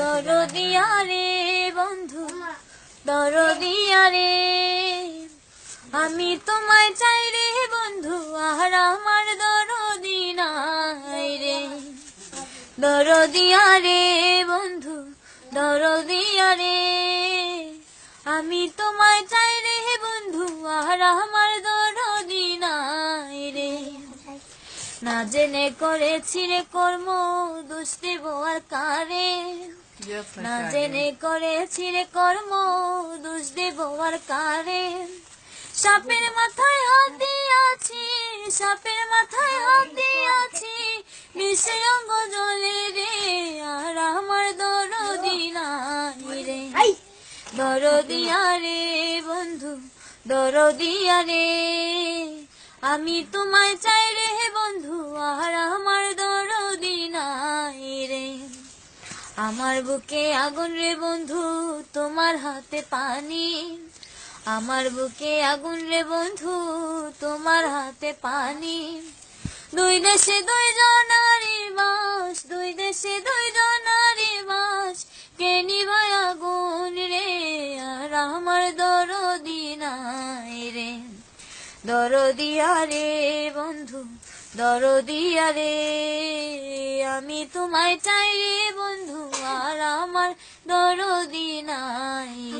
দরদিয়া রে বন্ধু দরদিয়া রে আমি তোমায় চাই রে বন্ধু, আর আমার দরদি নাই রে। দরদিয়া রে বন্ধু দরদিয়া রে আমি তোমায় চাই রে বন্ধু, আর আমার দরদি নাই রে। না জেনে করেছি রে কর্ম দুষ্টি বোয়ার কারে। না জেনে করেছি রে কর্ম দোষ দেব আর কারে। সাপের মাথায় হাত দিয়াছি সাপের মাথায় হাত দিয়াছি বিষে অঙ্গ জলে রে আর আমার দরদি নাই রে। দরদিয়া রে বন্ধু দরদিয়া রে আমি তোমায় চাই রে বন্ধু আর আমার আমার বুকে আগুন রে বন্ধু, তোমার হাতে পানি। আমার বুকে আগুন রে বন্ধু, তোমার হাতে পানি। দুই দেশে দুই জনারি বাস, দুই দেশে দুই জনারি বাস। কে নিভায় আগুন রে, আর আমার দরদি নাই রে। দরদিয়া রে বন্ধু দরদিয়া রে আমি তোমায় চাই রে বন্ধু। দরদি নাই।